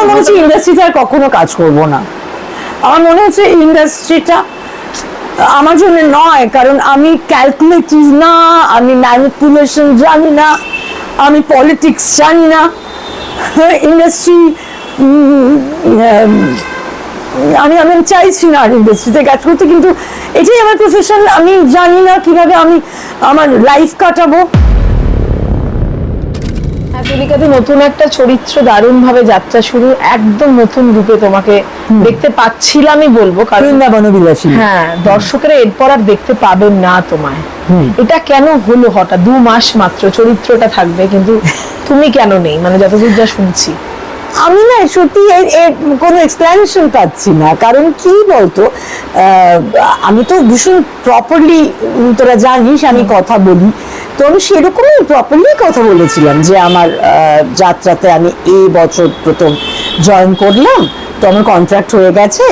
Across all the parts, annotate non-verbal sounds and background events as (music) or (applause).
আমার মনে হচ্ছে ইন্ডাস্ট্রিতে আর কখনো কাজ করব না। আমার মনে হচ্ছে ইন্ডাস্ট্রিটা আমার জন্য নয়, কারণ আমি ক্যালকুলেটিভ না, আমি ম্যানিপুলেশন জানি না, আমি পলিটিক্স জানি না। ইন্ডাস্ট্রি আমি আমি চাইছি না আর ইন্ডাস্ট্রিতে কাজ করতে, কিন্তু এটাই আমার প্রফেশন আমি জানি না কীভাবে আমি আমার লাইফ কাটাবো। তুলিকাতে নতুন একটা চরিত্র দারুণ ভাবে যাত্রা শুরু একদম নতুন রূপে তোমাকে দেখতে পাচ্ছিলামই বলব কারণ হ্যাঁ দর্শকেরা এরপর আর দেখতে পাবেন না তোমায়। এটা কেন হলো হঠাৎ? দু মাস মাত্র চরিত্রটা থাকবে কিন্তু তুমি কেন নেই? মানে যতদূর যা শুনছি। আমি না সত্যি কোনো এক্সপ্লেনেশন পাচ্ছি না। কারণ কি বলতো আহ, আমি তো ভীষণ প্রপারলি তোরা জানিস আমি কথা বলি। তো আমি সেরকমই প্রপারলি কথা বলেছিলাম যে আমার যাত্রাতে আমি এই বছর প্রথম জয়েন করলাম। তো আমার কন্ট্রাক্ট হয়ে গেছে।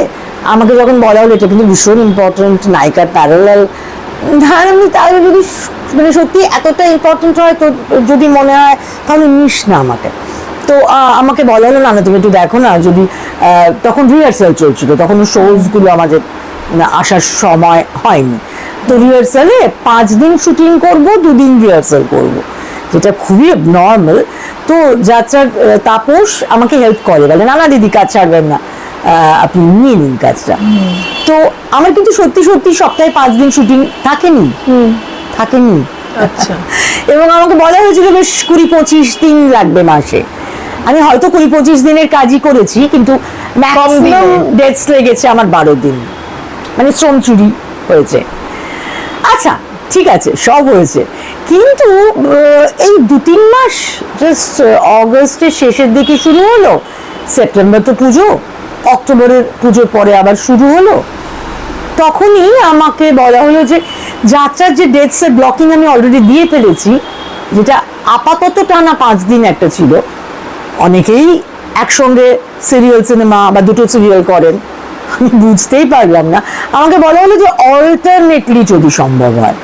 আমাকে যখন বলা হলো, এটা কিন্তু ভীষণ ইম্পর্টেন্ট নায়িকার প্যারালাল ধার আমি তাহলে যদি মানে সত্যি এতটা ইম্পর্টেন্ট হয়, তো যদি মনে হয়, তাহলে নিস না আমাকে। তো আমাকে বলা হলো, না না, তুমি একটু দেখো না, যদি তখন রিহার্সাল চলছিল। তখন শোজগুলো আমাদের মানে আসার সময় হয়নি। তো রিহার্সালে পাঁচ দিন শুটিং করব দুদিন রিহার্সাল করব। যেটা খুবই নর্মাল তো যাত্রার তাপস আমাকে হেল্প করে। বলে না না দিদি কাজ ছাড়বেন না। আপনি নিয়ে নিন কাজটা। তো আমার কিন্তু সত্যি সত্যি সপ্তাহে পাঁচ দিন শুটিং থাকেনি। থাকেনি। আচ্ছা। (laughs) এবং আমাকে বলা হয়েছিল বেশ কুড়ি পঁচিশ দিন লাগবে মাসে। আমি হয়তো কুড়ি পঁচিশ দিনের কাজই করেছি কিন্তু ম্যাক্সিমাম ডেটস লেগেছে আমার বারো দিন। মানে শ্রম চুরি হয়েছে। আচ্ছা ঠিক আছে, সব হয়েছে। কিন্তু এই দু তিন মাস জাস্ট অগস্টের শেষের দিকে শুরু হলো, সেপ্টেম্বর তো পুজো, অক্টোবরের পুজোর পরে আবার শুরু হলো। তখনই আমাকে বলা হলো যে, যাত্রার যে ডেটসের ব্লকিং আমি অলরেডি দিয়ে ফেলেছি, যেটা আপাতত টানা পাঁচ দিন একটা ছিল, অনেকেই একসঙ্গে সিরিয়াল সিনেমা বা দুটো সিরিয়াল করেন। আমি বুঝতেই পারলাম না। আমাকে বলা হলো যে অল্টারনেটলি যদি সম্ভব হয়।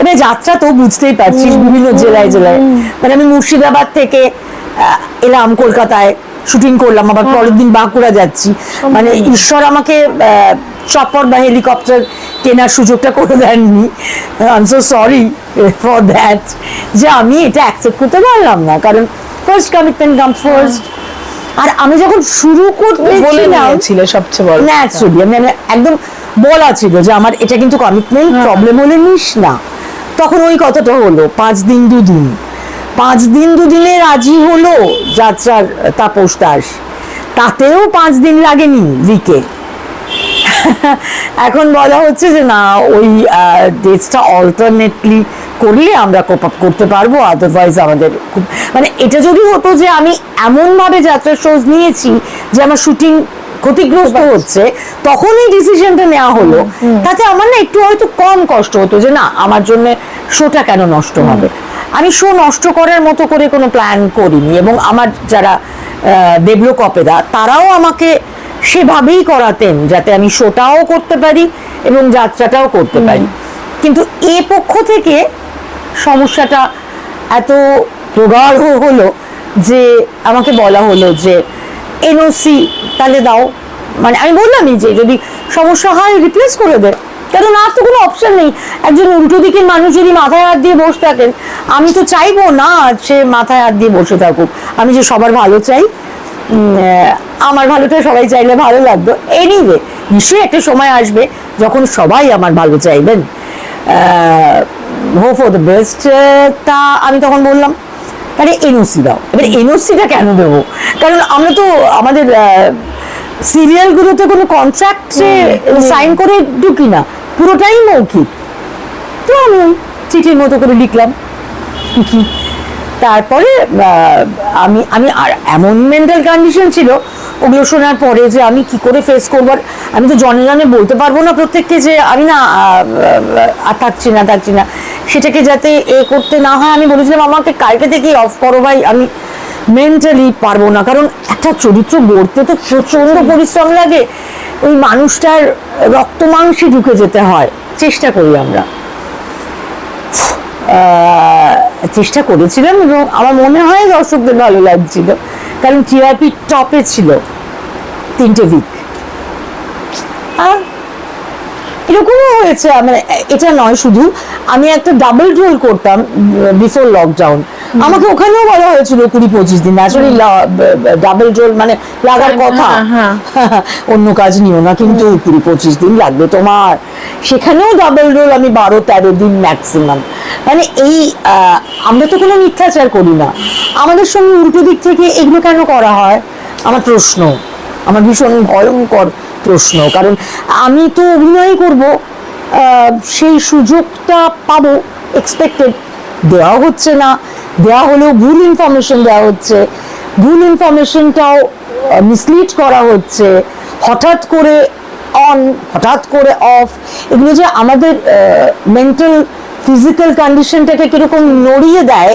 এবার যাত্রা তো বুঝতেই পারছিস বিভিন্ন জেলায় জেলায়। মানে আমি মুর্শিদাবাদ থেকে এলাম কলকাতায় শুটিং করলাম আবার পরের দিন বাঁকুড়া যাচ্ছি। মানে ঈশ্বর আমাকে চপার বা হেলিকপ্টার কেনার সুযোগটা করে দেননি। I am so sorry for that যে আমি এটা অ্যাকসেপ্ট করতে পারলাম না। কারণ ফার্স্ট কমিটমেন্ট কাম ফার্স্ট আর আমি যখন শুরু করতে বলে নিয়েছিলে সবচেয়ে বড় না অ্যাকচুয়ালি আমি আমি একদম বলা ছিল যে আমার এটা কিন্তু কমিটমেন্ট প্রবলেম হলে নিস না। তখন ওই কথাটা হলো পাঁচ দিন দুদিন। পাঁচ দিন দুদিনে রাজি হলো যাত্রার তাপস দাস। তাতেও পাঁচ দিন লাগেনি উইকে (laughs) এখন বলা হচ্ছে যে না ওই ডেটসটা অল্টারনেটলি করলে আমরা কোপ আপ করতে পারব আদারওয়াইজ আমাদের খুব মানে এটা যদি হতো যে আমি এমনভাবে যাত্রার শোজ নিয়েছি যে আমার শুটিং ক্ষতিগ্রস্ত হচ্ছে। তখন এই ডিসিশনটা নেওয়া হলো। তাতে আমার না একটু হয়তো কম কষ্ট হতো যে না আমার জন্য শোটা কেন নষ্ট হবে? আমি শো নষ্ট করার মতো করে কোনো প্ল্যান করিনি এবং আমার যারা দেবলোক অপেরা তারাও আমাকে সেভাবেই করাতেন যাতে আমি শোটাও করতে পারি এবং যাত্রাটাও করতে পারি। কিন্তু এ পক্ষ থেকে সমস্যাটা এত প্রগাঢ় হলো যে আমাকে বলা হলো যে এনওসি তাহলে দাও। মানে আমি বললামই যে, যদি সমস্যা হয় রিপ্লেস করে দে। কারণ আর তো কোনো অপশন নেই। একজন উল্টো দিকের মানুষ যদি মাথায় হাত দিয়ে বসে থাকেন, আমি তো চাইব না সে মাথায় হাত দিয়ে বসে থাকুক। আমি যে সবার ভালো চাই আমার ভালোটা সবাই চাইলে ভালো লাগতো। এনিওয়ে নিশ্চয়ই একটা সময় আসবে যখন সবাই আমার ভালো চাইবেন। হো ফর দ্য বেস্ট তা আমি তখন বললাম তাহলে এনওসি দাও। এবার এনওসিটা কেন দেবো? কারণ আমরা তো আমাদের সিরিয়ালগুলোতে কোনো কন্ট্রাক্টে সাইন করে ঢুকি না। পুরোটাই মৌখিক। তো আমি চিঠির মতো করে লিখলাম কি তারপরে আমি আমি আর এমন মেন্টাল কন্ডিশন ছিল ওগুলো শোনার পরে যে আমি কি করে ফেস করব। আর আমি তো জনে জনে বলতে পারব না প্রত্যেককে যে আমি না আর থাকছি না থাকছি না। সেটাকে যাতে এ করতে না হয় আমি বলেছিলাম আমাকে কালকে থেকেই অফ করো ভাই আমি মেন্টালি পারব না। কারণ একটা চরিত্র গড়তে তো প্রচণ্ড পরিশ্রম লাগে। ওই মানুষটার রক্ত মাংসে ঢুকে যেতে হয়। চেষ্টা করি আমরা। চেষ্টা করেছিলাম এবং আমার মনে হয় দর্শকদের ভালো লাগছিল। কারণ টিআরপি টপে ছিল তিনটে উইক আর এরকমও হয়েছে মানে এটা নয় শুধু আমি একটা ডাবল রোল করতাম বিফোর লকডাউন আমাকে ওখানেও বলা হয়েছিল কুড়ি পঁচিশ দিন আসলে ডাবল রোল মানে লাগার কথা। হ্যাঁ, (laughs) অন্য কাজ নিও না কিন্তু কুড়ি পঁচিশ দিন লাগবে তোমার। সেখানেও ডাবল রোল আমি বারো তেরো দিন ম্যাক্সিমাম মানে এই আমরা তো কোনো মিথ্যাচার করি না। আমাদের সঙ্গে উল্টো দিক থেকে এগুলো কেন করা হয়? আমার প্রশ্ন। আমার ভীষণ ভয়ঙ্কর প্রশ্ন, কারণ আমি তো অভিনয় করব সেই সুযোগটা পাবো এক্সপেক্টেড দেওয়া হচ্ছে না, দেওয়া হলেও ভুল ইনফরমেশন দেওয়া হচ্ছে, ভুল ইনফরমেশনটাও মিসলিড করা হচ্ছে, হঠাৎ করে অন হঠাৎ করে অফ এগুলো যে আমাদের মেন্টাল ফিজিক্যাল কন্ডিশনটাকে কীরকম নড়িয়ে দেয়,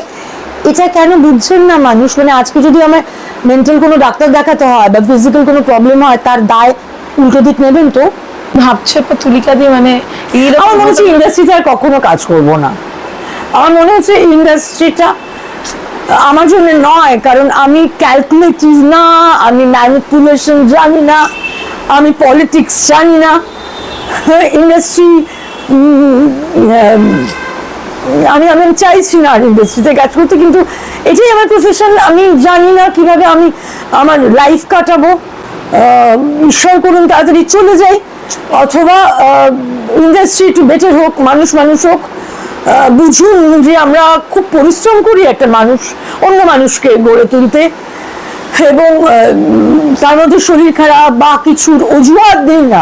এটা কেন বুঝছেন না মানুষ? মানে আজকে যদি আমার মেন্টাল কোনো ডাক্তার দেখাতে হয় বা ফিজিক্যাল কোনো প্রবলেম হয়, তার দায় উল্টো দিক নেবেন তো? ভাবছে তো তুলিকা দিয়ে মানে আমার মনে হচ্ছে ইন্ডাস্ট্রিতে আর কখনো কাজ করব না। আমার মনে হচ্ছে ইন্ডাস্ট্রিটা আমার জন্য নয় কারণ আমি ক্যালকুলেটিভ না আমি ম্যানিপুলেশন জানি না আমি পলিটিক্স জানি না। ইন্ডাস্ট্রি আমি আমি চাইছি না আর ইন্ডাস্ট্রিতে কাজ করতে কিন্তু এটাই আমার প্রফেশন আমি জানি না কীভাবে আমি আমার লাইফ কাটাবো। ঈশ্বর করুন, তাড়াতাড়ি চলে যাই। অথবা ইন্ডাস্ট্রি একটু বেটার হোক, মানুষ মানুষ হোক বুঝুন যে আমরা খুব পরিশ্রম করি একটা মানুষ, অন্য মানুষকে গড়ে তুলতে। এবং তার মধ্যে শরীর খারাপ বা কিছুর অজুহাত দিই না।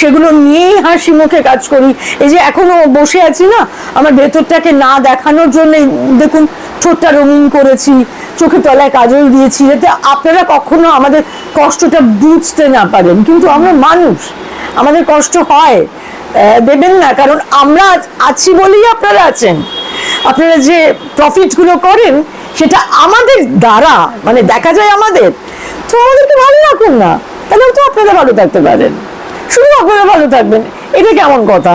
সেগুলো নিয়েই হাসি মুখে কাজ করি। এই যে এখনও বসে আছি না, আমার ভেতরটাকে না দেখানোর জন্য, দেখুন, ঠোঁটটা রঙিন করেছি চোখের তলায় কাজল দিয়েছি। যাতে আপনারা কখনো আমাদের কষ্টটা বুঝতে না পারেন। কিন্তু আমরা মানুষ, আমাদের কষ্ট হয় দেবেন না। কারণ আমরা আছি বলেই আপনারা আছেন। আপনারা যে প্রফিটগুলো করেন, সেটা আমাদের দ্বারা মানে দেখা যায় আমাদের, তো আমাদেরকে ভালো রাখুন না। তাহলেও তো আপনারা ভালো থাকতে পারেন। শুধু আপনারা ভালো থাকবেন। এটা কেমন কথা?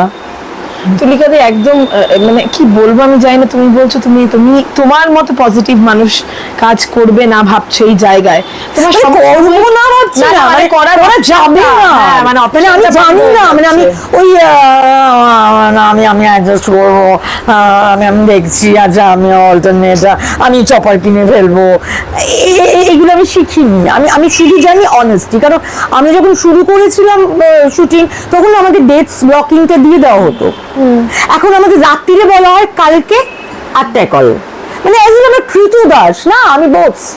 তুলিকা দিয়ে একদম মানে কি বলব আমি জানি না তুমি বলছো তুমি তুমি তোমার মতো পজিটিভ মানুষ কাজ করবে না ভাবছ এই জায়গায়। তোমার করব না ভাবছি না, মানে মানে করার করা যাবে না। হ্যাঁ, মানে মানে আমি জানি না মানে আমি ওই না, আমি আমি অ্যাডজাস্ট করব। আমি আমি দেখছি আচ্ছা আমি অল্টারনেট আমি চপার কিনে ফেলব। এ- এ- এগুলো আমি শিখিনি। আমি আমি শুধু জানি অনেস্টি কারণ আমি যখন শুরু করেছিলাম শুটিং তখন আমাদের ডেটস ব্লকিংটা দিয়ে দেওয়া হতো। এখন আমাদের রাত্রিরে বলা হয় কালকে আটটায় কল মানে অ্যাজ আমার কৃতু দাস না? আমি বোস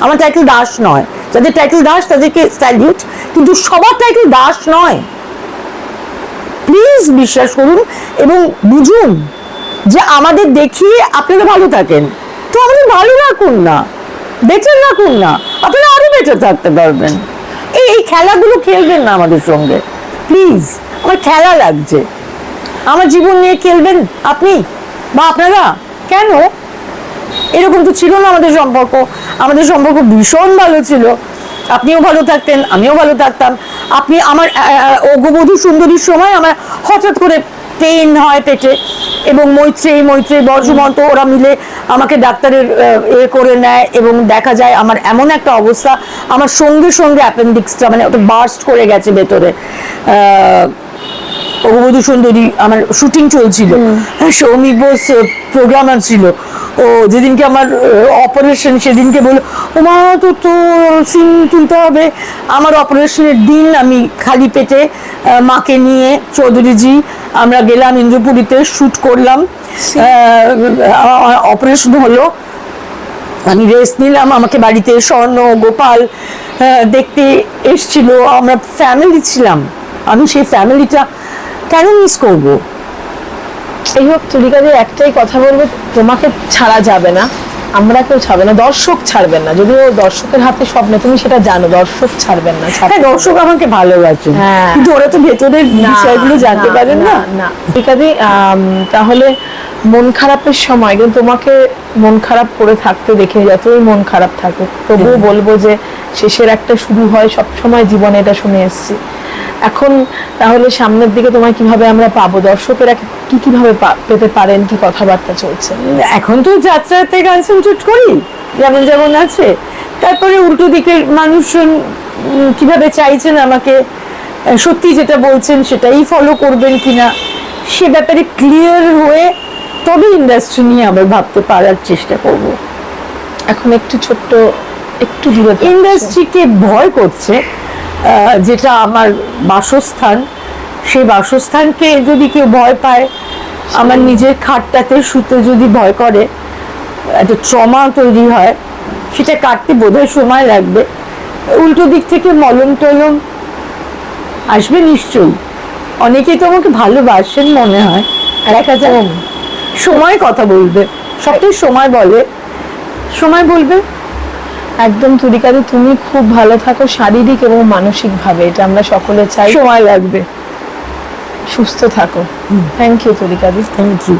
আমার টাইটেল দাস নয়। যাদের টাইটেল দাস তাদেরকে স্যালিউট কিন্তু সবার টাইটেল দাস নয়। প্লিজ বিশ্বাস করুন এবং বুঝুন যে আমাদের দেখিয়ে আপনারা ভালো থাকেন। তো আমাদের ভালো রাখুন না বেটার রাখুন না। আপনারা আরও বেটার থাকতে পারবেন। এই এই খেলাগুলো খেলবেন না আমাদের সঙ্গে। প্লিজ আমার খেলা লাগছে। আমার জীবন নিয়ে খেলবেন আপনি বা আপনারা? কেন? এরকম তো ছিল না আমাদের সম্পর্ক। আমাদের সম্পর্ক ভীষণ ভালো ছিল। আপনিও ভালো থাকতেন আমিও ভালো থাকতাম। আপনি আমার অগ্রবধূ সুন্দরীর সময় আমার হঠাৎ করে পেন হয় পেটে এবং মৈত্রী মৈত্রী বর্জমন্ত ওরা মিলে আমাকে ডাক্তারের এ করে নেয় এবং দেখা যায় আমার এমন একটা অবস্থা আমার সঙ্গে সঙ্গে অ্যাপেন্ডিক্সটা মানে ওটা বার্স্ট করে গেছে ভেতরে। আহ, অগবধূ সুন্দরী আমার শুটিং চলছিল। সৌমিক বোস প্রোগ্রামার ছিল। ও যেদিনকে আমার অপারেশন সেদিনকে বলল ও মা তো তো সিন তুলতে হবে। আমার অপারেশনের দিন আমি খালি পেটে মাকে নিয়ে চৌধুরীজি আমরা গেলাম ইন্দ্রপুরীতে শ্যুট করলাম। অপারেশন হলো। আমি রেস্ট নিলাম আমাকে বাড়িতে স্বর্ণ গোপাল দেখতে এসছিল। আমরা ফ্যামিলি ছিলাম। আমি সেই ফ্যামিলিটা কেন মিস করব? এই হোক দিয়ে একটাই কথা বলব তোমাকে ছাড়া যাবে না আমরা কেউ ছাড়বে না দর্শক ছাড়বেন না যদিও দর্শকের হাতে স্বপ্ন তুমি সেটা জানো দর্শক ছাড়বেন না হ্যাঁ দর্শক আমাকে ভালোবাসে হ্যাঁ। কিন্তু ওরা তো ভেতরের বিষয়গুলো জানতে পারেন না না। তুলিকাদি তাহলে মন খারাপের সময় কিন্তু তোমাকে মন খারাপ করে থাকতে দেখে যতই মন খারাপ থাকুক তবুও বলব যে শেষের একটা শুরু হয় সব সময় জীবনে এটা শুনে এসেছি। এখন তাহলে সামনের দিকে তোমায় কীভাবে আমরা পাবো? দর্শকেরা কি কীভাবে পেতে পারেন? কি কথাবার্তা চলছে? এখন তো যাত্রাতে গান কনসেন্ট্রেট করি যেমন যেমন আছে। তারপরে উল্টো দিকের মানুষজন কীভাবে চাইছেন আমাকে সত্যি যেটা বলছেন সেটাই ফলো করবেন কিনা সে ব্যাপারে ক্লিয়ার হয়ে তবে ইন্ডাস্ট্রি নিয়ে আবার ভাবতে পারার চেষ্টা করব। এখন একটু ছোট্ট একটু দূরে। ইন্ডাস্ট্রিকে ভয় করছে যেটা আমার বাসস্থান সেই বাসস্থানকে যদি কেউ ভয় পায় আমার নিজের খাটটাতে শুতে যদি ভয় করে একটা ট্রমা তৈরি হয় সেটা কাটতে বোধহয় সময় লাগবে। উল্টো দিক থেকে মলম টলম আসবে নিশ্চয়ই। অনেকেই তো আমাকে ভালোবাসেন মনে হয়। দেখা যায় সময় কথা বলবে। সবটাই সময় বলে। সময় বলবে? একদম তুলিকাদি তুমি খুব ভালো থাকো শারীরিক এবং মানসিক ভাবে এটা আমরা সকলে চাই। সময় লাগবে। সুস্থ থাকো। থ্যাংক ইউ তুলিকাদি থ্যাংক ইউ